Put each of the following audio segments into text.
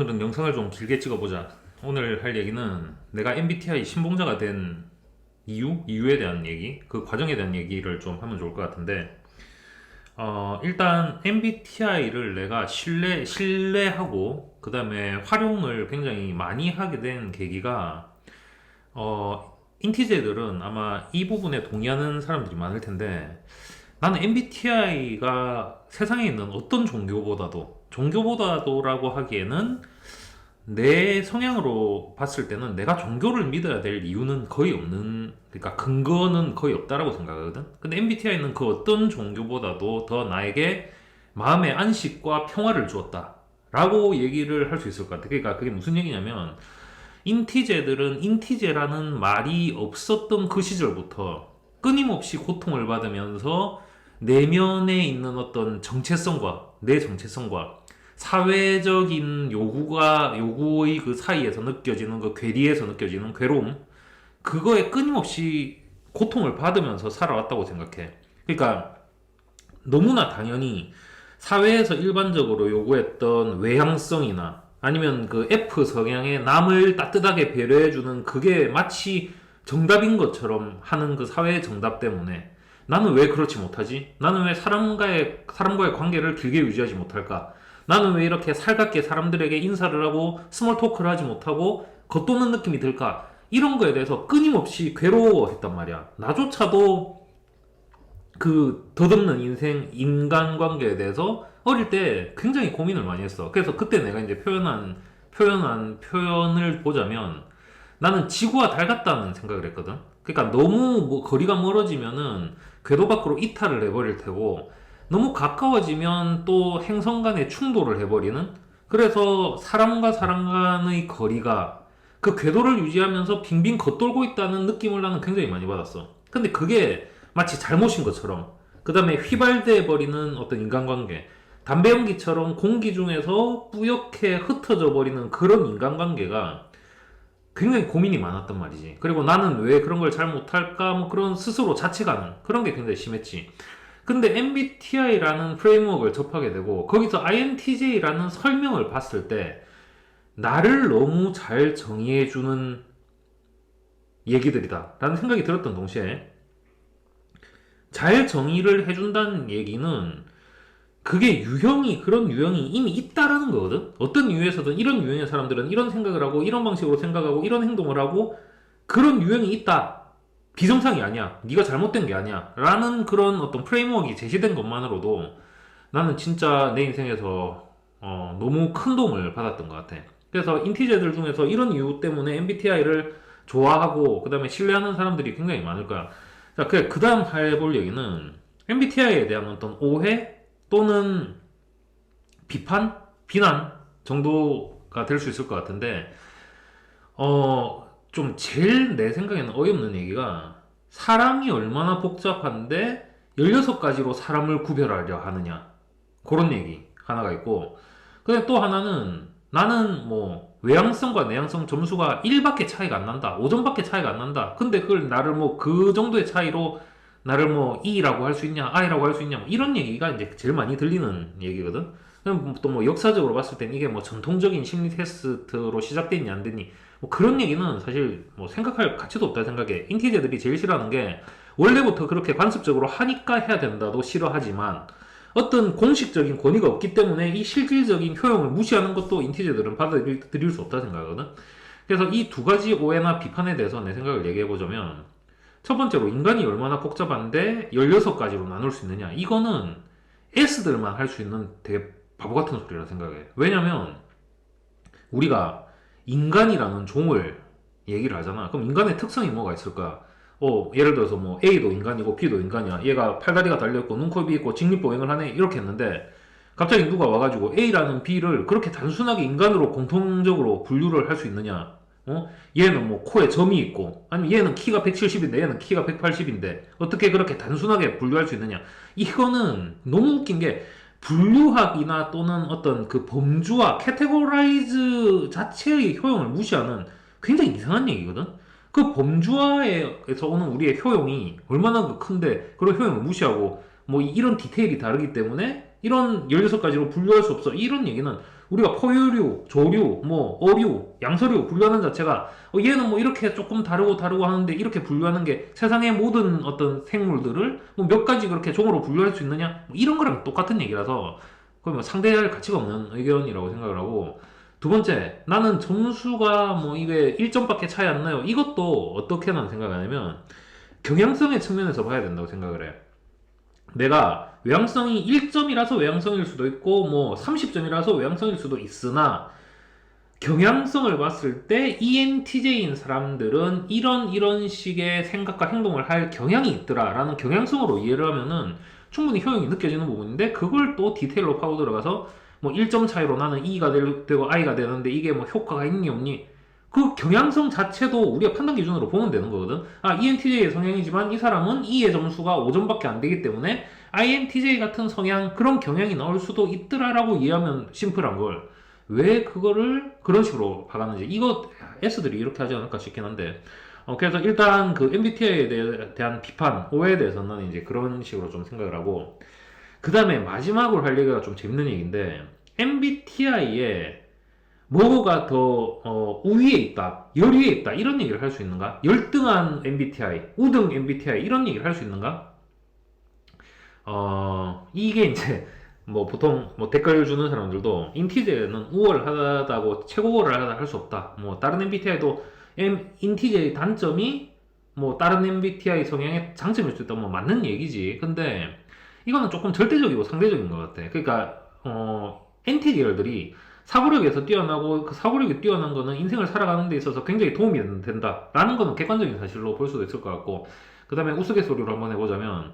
오늘은 영상을 좀 길게 찍어보자. 오늘 할 얘기는 내가 MBTI 신봉자가 된 이유, 이유에 대한 얘기, 그 과정에 대한 얘기를 좀 하면 좋을 것 같은데, 어, 일단 MBTI를 내가 신뢰, 신뢰하고, 그 다음에 활용을 굉장히 많이 하게 된 계기가, 어, 인티제들은 아마 이 부분에 동의하는 사람들이 많을 텐데, 나는 MBTI가 세상에 있는 어떤 종교보다도, 종교보다도라고 하기에는 내 성향으로 봤을 때는 내가 종교를 믿어야 될 이유는 거의 없는, 그러니까 근거는 거의 없다라고 생각하거든. 근데 MBTI는 그 어떤 종교보다도 더 나에게 마음의 안식과 평화를 주었다. 라고 얘기를 할 수 있을 것 같아. 그러니까 그게 무슨 얘기냐면, 인티제들은 인티제라는 말이 없었던 그 시절부터 끊임없이 고통을 받으면서 내면에 있는 어떤 정체성과 내 정체성과 사회적인 요구가 요구의 그 사이에서 느껴지는 그 괴리에서 느껴지는 괴로움 그거에 끊임없이 고통을 받으면서 살아왔다고 생각해. 그러니까 너무나 당연히 사회에서 일반적으로 요구했던 외향성이나 아니면 그 F 성향의 남을 따뜻하게 배려해주는 그게 마치 정답인 것처럼 하는 그 사회의 정답 때문에 나는 왜 그렇지 못하지? 나는 왜 사람과의, 사람과의 관계를 길게 유지하지 못할까? 나는 왜 이렇게 살갑게 사람들에게 인사를 하고 스몰 토크를 하지 못하고 겉도는 느낌이 들까? 이런 거에 대해서 끊임없이 괴로워했단 말이야. 나조차도 그 덧없는 인생, 인간관계에 대해서 어릴 때 굉장히 고민을 많이 했어. 그래서 그때 내가 이제 표현한, 표현한 표현을 보자면 나는 지구와 달 같다는 생각을 했거든. 그러니까 너무 뭐 거리가 멀어지면은 궤도 밖으로 이탈을 해버릴 테고 너무 가까워지면 또 행성 간의 충돌을 해버리는 그래서 사람과 사람 간의 거리가 그 궤도를 유지하면서 빙빙 겉돌고 있다는 느낌을 나는 굉장히 많이 받았어. 근데 그게 마치 잘못인 것처럼 그 다음에 휘발돼 버리는 어떤 인간관계 담배 연기처럼 공기 중에서 뿌옇게 흩어져 버리는 그런 인간관계가 굉장히 고민이 많았단 말이지. 그리고 나는 왜 그런 걸 잘 못할까? 뭐 그런 스스로 자책하는 그런 게 굉장히 심했지. 근데 MBTI라는 프레임워크를 접하게 되고 거기서 INTJ라는 설명을 봤을 때 나를 너무 잘 정의해주는 얘기들이다 라는 생각이 들었던 동시에 잘 정의를 해준다는 얘기는 그게 유형이 그런 유형이 이미 있다라는 거거든. 어떤 이유에서든 이런 유형의 사람들은 이런 생각을 하고 이런 방식으로 생각하고 이런 행동을 하고 그런 유형이 있다. 비정상이 아니야. 네가 잘못된 게 아니야. 라는 그런 어떤 프레임워크가 제시된 것만으로도 나는 진짜 내 인생에서 어, 너무 큰 도움을 받았던 것 같아. 그래서 인티제들 중에서 이런 이유 때문에 MBTI를 좋아하고 그 다음에 신뢰하는 사람들이 굉장히 많을 거야. 자, 그 다음 해볼 얘기는 MBTI에 대한 어떤 오해 또는 비판, 비난 정도가 될 수 있을 것 같은데, 어, 좀 제일 내 생각에는 어이없는 얘기가 사람이 얼마나 복잡한데 16가지로 사람을 구별하려 하느냐. 그런 얘기 하나가 있고, 근데 또 하나는 나는 뭐 외향성과 내향성 점수가 1밖에 차이가 안 난다. 5점밖에 차이가 안 난다. 근데 그걸 나를 뭐 그 정도의 차이로 나를 뭐 E라고 할 수 있냐, I라고 할 수 있냐, 뭐 이런 얘기가 이제 제일 많이 들리는 얘기거든. 또 뭐 역사적으로 봤을 땐 이게 뭐 전통적인 심리 테스트로 시작됐니 안 됐니, 뭐 그런 얘기는 사실 뭐 생각할 가치도 없다 생각해. 인티제들이 제일 싫어하는 게 원래부터 그렇게 관습적으로 하니까 해야 된다도 싫어하지만 어떤 공식적인 권위가 없기 때문에 이 실질적인 효용을 무시하는 것도 인티제들은 받아들일 수 없다 생각하거든. 그래서 이 두 가지 오해나 비판에 대해서 내 생각을 얘기해 보자면 첫 번째로 인간이 얼마나 복잡한데 16가지로 나눌 수 있느냐. 이거는 S들만 할 수 있는 되게 바보 같은 소리라 생각해. 왜냐면 우리가 인간이라는 종을 얘기를 하잖아. 그럼 인간의 특성이 뭐가 있을까? 어, 예를 들어서 뭐 A도 인간이고 B도 인간이야. 얘가 팔다리가 달려있고 눈코입이 있고 직립보행을 하네. 이렇게 했는데 갑자기 누가 와가지고 A라는 B를 그렇게 단순하게 인간으로 공통적으로 분류를 할 수 있느냐? 어? 얘는 뭐 코에 점이 있고, 아니면 얘는 키가 170인데 얘는 키가 180인데, 어떻게 그렇게 단순하게 분류할 수 있느냐? 이거는 너무 웃긴 게, 분류학이나 또는 어떤 그 범주와 캐테고라이즈 자체의 효용을 무시하는 굉장히 이상한 얘기거든? 그 범주화에서 오는 우리의 효용이 얼마나 그 큰데, 그런 효용을 무시하고, 뭐 이런 디테일이 다르기 때문에, 이런 16가지로 분류할 수 없어. 이런 얘기는 우리가 포유류, 조류, 뭐 어류, 양서류 분류하는 자체가 어, 얘는 뭐 이렇게 조금 다르고 다르고 하는데 이렇게 분류하는 게 세상의 모든 어떤 생물들을 뭐 몇 가지 그렇게 종으로 분류할 수 있느냐? 뭐 이런 거랑 똑같은 얘기라서 거의 뭐 상대할 가치가 없는 의견이라고 생각을 하고. 두 번째 나는 점수가 뭐 이게 1점밖에 차이 안 나요. 이것도 어떻게 나는 생각하냐면 경향성의 측면에서 봐야 된다고 생각을 해 내가 외향성이 1점이라서 외향성일 수도 있고 뭐 30점이라서 외향성일 수도 있으나 경향성을 봤을 때 ENTJ인 사람들은 이런 이런 식의 생각과 행동을 할 경향이 있더라라는 경향성으로 이해를 하면은 충분히 효용이 느껴지는 부분인데 그걸 또 디테일로 파고 들어가서 뭐 1점 차이로 나는 E가 될- 되고 I가 되는데 이게 뭐 효과가 있니 없니 그 경향성 자체도 우리가 판단 기준으로 보면 되는 거거든. 아, ENTJ의 성향이지만 이 사람은 E의 점수가 5점밖에 안 되기 때문에 INTJ 같은 성향, 그런 경향이 나올 수도 있더라라고 이해하면 심플한 걸. 왜 그거를 그런 식으로 박았는지. 이거 S들이 이렇게 하지 않을까 싶긴 한데. 어, 그래서 일단 그 MBTI에 대해, 대한 비판, 오해에 대해서는 이제 그런 식으로 좀 생각을 하고. 그 다음에 마지막으로 할 얘기가 좀 재밌는 얘기인데, MBTI에 뭐가 더 어, 우위에 있다, 열위에 있다 이런 얘기를 할 수 있는가? 열등한 MBTI, 우등 MBTI 이런 얘기를 할 수 있는가? 어 이게 이제 뭐 보통 뭐 댓글 주는 사람들도 인티제는 우월하다고 최고를 하다 할 수 없다. 뭐 다른 MBTI도 M, 인티제의 단점이 뭐 다른 MBTI 성향의 장점일 수 있다. 뭐 맞는 얘기지. 근데 이거는 조금 절대적이고 상대적인 것 같아. 그러니까 어 NTJ들이 사고력에서 뛰어나고 그 사고력이 뛰어난 거는 인생을 살아가는 데 있어서 굉장히 도움이 된다라는 거는 객관적인 사실로 볼 수도 있을 것 같고 그 다음에 우스갯소리로 한번 해보자면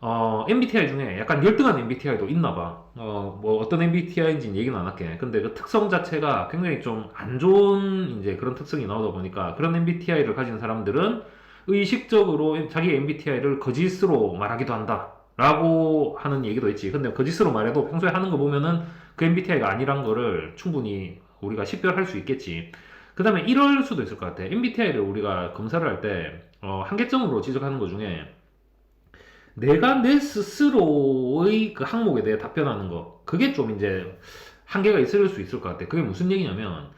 어, MBTI 중에 약간 열등한 MBTI도 있나 봐. 어, 뭐 어떤 MBTI인지는 얘기는 안 할게. 근데 그 특성 자체가 굉장히 좀 안 좋은 이제 그런 특성이 나오다 보니까 그런 MBTI를 가진 사람들은 의식적으로 자기 MBTI를 거짓으로 말하기도 한다. 라고 하는 얘기도 있지. 근데 거짓으로 말해도 평소에 하는 거 보면은 그 MBTI가 아니란 거를 충분히 우리가 식별할 수 있겠지. 그 다음에 이럴 수도 있을 것 같아. MBTI를 우리가 검사를 할 때, 어, 한계점으로 지적하는 것 중에, 내가 내 스스로의 그 항목에 대해 답변하는 거, 그게 좀 이제 한계가 있을 수 있을 것 같아. 그게 무슨 얘기냐면,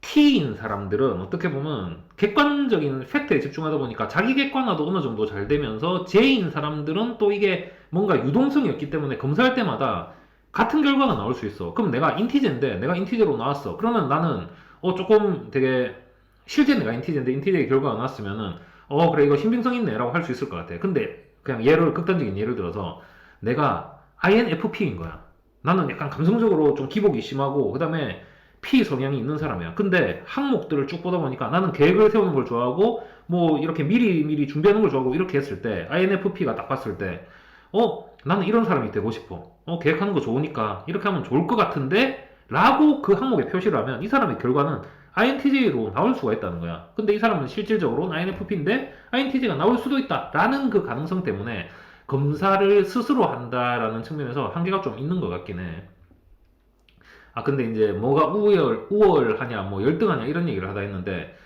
T인 사람들은 어떻게 보면 객관적인 팩트에 집중하다 보니까 자기 객관화도 어느 정도 잘 되면서 J인 사람들은 또 이게 뭔가 유동성이 없기 때문에 검사할 때마다 같은 결과가 나올 수 있어. 그럼 내가 인티제인데 내가 인티제로 나왔어. 그러면 나는 어 조금 되게 실제 내가 인티제인데 인티제 결과가 나왔으면은 어 그래 이거 신빙성 있네라고 할 수 있을 것 같아. 근데 그냥 예를 극단적인 예를 들어서 내가 INFP인 거야. 나는 약간 감성적으로 좀 기복이 심하고 그다음에 P 성향이 있는 사람이야. 근데 항목들을 쭉 보다 보니까 나는 계획을 세우는 걸 좋아하고 뭐 이렇게 미리 미리 준비하는 걸 좋아하고 이렇게 했을 때 INFP가 딱 봤을 때 어, 나는 이런 사람이 되고 싶어. 어, 계획하는 거 좋으니까 이렇게 하면 좋을 것 같은데 라고 그 항목에 표시를 하면 이 사람의 결과는 INTJ로 나올 수가 있다는 거야. 근데 이 사람은 실질적으로는 INFP인데 INTJ가 나올 수도 있다. 라는 그 가능성 때문에 검사를 스스로 한다라는 측면에서 한계가 좀 있는 것 같긴 해. 아, 근데 이제 뭐가 우월, 우월하냐, 뭐 열등하냐 이런 얘기를 하다 했는데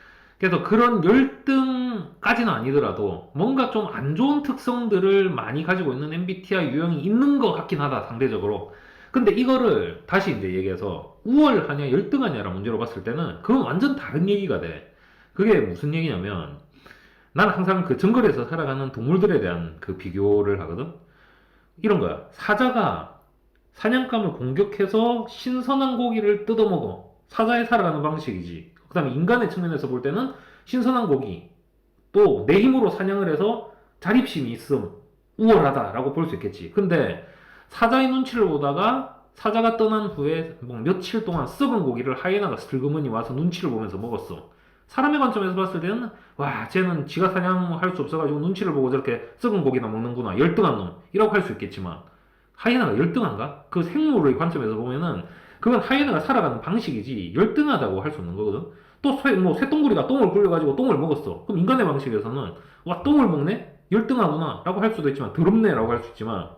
그래서 그런 열등까지는 아니더라도 뭔가 좀 안 좋은 특성들을 많이 가지고 있는 MBTI 유형이 있는 것 같긴 하다, 상대적으로. 근데 이거를 다시 이제 얘기해서 우월하냐, 열등하냐라는 문제로 봤을 때는 그건 완전 다른 얘기가 돼. 그게 무슨 얘기냐면 나는 항상 그 정글에서 살아가는 동물들에 대한 그 비교를 하거든? 이런 거야. 사자가 사냥감을 공격해서 신선한 고기를 뜯어먹어. 사자에 살아가는 방식이지. 그 다음에 인간의 측면에서 볼 때는 신선한 고기, 또 내 힘으로 사냥을 해서 자립심이 있음, 우월하다라고 볼 수 있겠지. 근데 사자의 눈치를 보다가 사자가 떠난 후에 뭐 며칠 동안 썩은 고기를 하이에나가 슬그머니 와서 눈치를 보면서 먹었어. 사람의 관점에서 봤을 때는 와 쟤는 지가 사냥할 수 없어가지고 눈치를 보고 저렇게 썩은 고기나 먹는구나 열등한 놈 이라고 할 수 있겠지만 하이에나가 열등한가? 그 생물의 관점에서 보면은 그건 하이에나가 살아가는 방식이지 열등하다고 할 수 없는 거거든. 또 쇠, 뭐 쇠똥구리가 똥을 굴려가지고 똥을 먹었어. 그럼 인간의 방식에서는 와 똥을 먹네? 열등하구나 라고 할 수도 있지만 더럽네 라고 할 수 있지만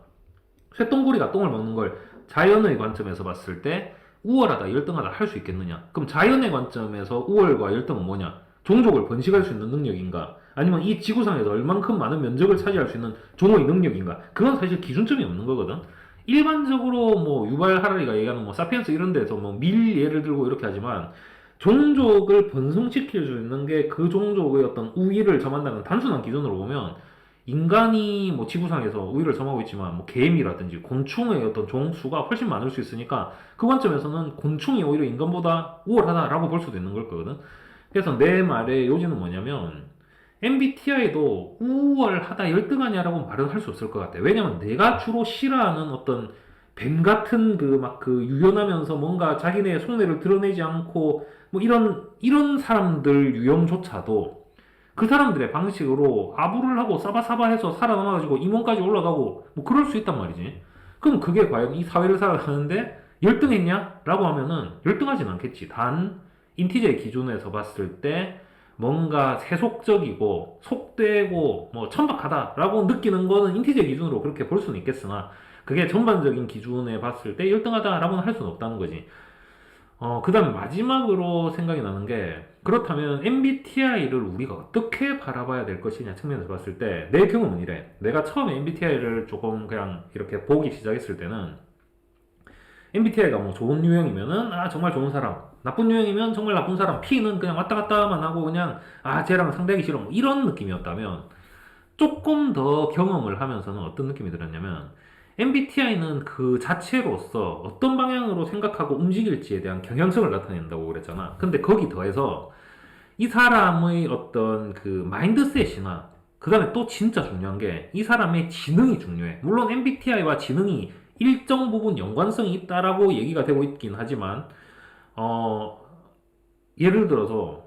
쇠똥구리가 똥을 먹는 걸 자연의 관점에서 봤을 때 우월하다 열등하다 할 수 있겠느냐? 그럼 자연의 관점에서 우월과 열등은 뭐냐? 종족을 번식할 수 있는 능력인가? 아니면 이 지구상에서 얼만큼 많은 면적을 차지할 수 있는 종의 능력인가? 그건 사실 기준점이 없는 거거든. 일반적으로 뭐 유발 하라리가 얘기하는 뭐 사피엔스 이런 데서 뭐 밀 예를 들고 이렇게 하지만 종족을 번성시킬 수 있는 게 그 종족의 어떤 우위를 점한다는 단순한 기준으로 보면 인간이 뭐 지구상에서 우위를 점하고 있지만 뭐 개미라든지 곤충의 어떤 종수가 훨씬 많을 수 있으니까 그 관점에서는 곤충이 오히려 인간보다 우월하다라고 볼 수도 있는 걸 거거든. 그래서 내 말의 요지는 뭐냐면 MBTI도 우월하다, 열등하냐라고 말은 할 수 없을 것 같아. 왜냐면 내가 주로 싫어하는 어떤 뱀 같은 그막그 유연하면서 뭔가 자기네 속내를 드러내지 않고 뭐 이런 이런 사람들 유형조차도 그 사람들의 방식으로 아부를 하고 싸바싸바해서 살아남아가지고 임원까지 올라가고 뭐 그럴 수 있단 말이지. 그럼 그게 과연 이 사회를 살아가는데 열등했냐? 라고 하면은 열등하진 않겠지. 단 인티저의 기준에서 봤을 때 뭔가 세속적이고 속되고 뭐 천박하다라고 느끼는 거는 인티저 기준으로 그렇게 볼 수는 있겠으나 그게 전반적인 기준에 봤을 때 열등하다라고는 할 수는 없다는 거지. 어, 그 다음에 마지막으로 생각이 나는 게, 그렇다면 MBTI를 우리가 어떻게 바라봐야 될 것이냐 측면에서 봤을 때, 내 경험은 이래. 내가 처음에 MBTI를 조금 그냥 이렇게 보기 시작했을 때는, MBTI가 뭐 좋은 유형이면은, 아, 정말 좋은 사람. 나쁜 유형이면 정말 나쁜 사람. P는 그냥 왔다 갔다만 하고 그냥, 아, 쟤랑 상대하기 싫어. 뭐 이런 느낌이었다면, 조금 더 경험을 하면서는 어떤 느낌이 들었냐면, MBTI는 그 자체로서 어떤 방향으로 생각하고 움직일지에 대한 경향성을 나타낸다고 그랬잖아. 근데 거기 더해서 이 사람의 어떤 그 마인드셋이나 그 다음에 또 진짜 중요한 게 이 사람의 지능이 중요해. 물론 MBTI와 지능이 일정 부분 연관성이 있다라고 얘기가 되고 있긴 하지만 어 예를 들어서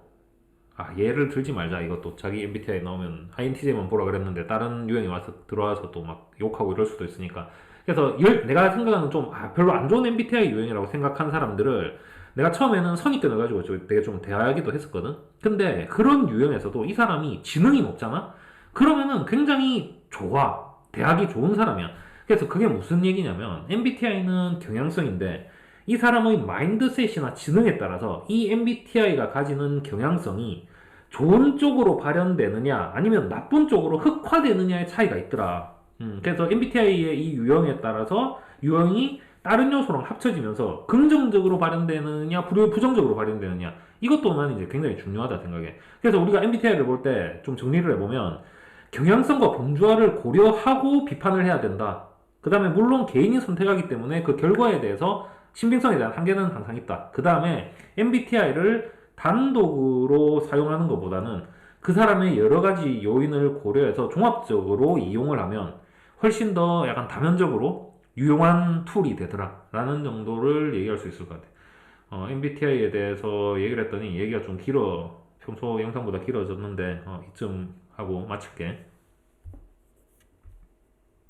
아 예를 들지 말자 이것도 자기 MBTI 나오면 INTJ만 보라 그랬는데 다른 유형이 와서 들어와서 또 막 욕하고 이럴 수도 있으니까 그래서 열- 내가 생각하는 좀 아, 별로 안 좋은 MBTI 유형이라고 생각한 사람들을 내가 처음에는 선입견 해가지고 좀 되게 좀 대하기도 했었거든. 근데 그런 유형에서도 이 사람이 지능이 높잖아. 그러면은 굉장히 좋아. 대하기 좋은 사람이야. 그래서 그게 무슨 얘기냐면 MBTI는 경향성인데 이 사람의 마인드셋이나 지능에 따라서 이 MBTI가 가지는 경향성이 좋은 쪽으로 발현되느냐 아니면 나쁜 쪽으로 흑화되느냐의 차이가 있더라. 음, 그래서 MBTI의 이 유형에 따라서 유형이 다른 요소랑 합쳐지면서 긍정적으로 발현되느냐 부- 부정적으로 발현되느냐 이것 또한 이제 굉장히 중요하다 생각해. 그래서 우리가 MBTI를 볼 때 좀 정리를 해보면 경향성과 범주화를 고려하고 비판을 해야 된다. 그 다음에 물론 개인이 선택하기 때문에 그 결과에 대해서 신빙성에 대한 한계는 항상 있다. 그 다음에 MBTI를 단독으로 사용하는 것보다는 그 사람의 여러 가지 요인을 고려해서 종합적으로 이용을 하면 훨씬 더 약간 다면적으로 유용한 툴이 되더라. 라는 정도를 얘기할 수 있을 것 같아. 어, MBTI에 대해서 얘기를 했더니 얘기가 좀 길어. 평소 영상보다 길어졌는데, 어, 이쯤 하고 마칠게.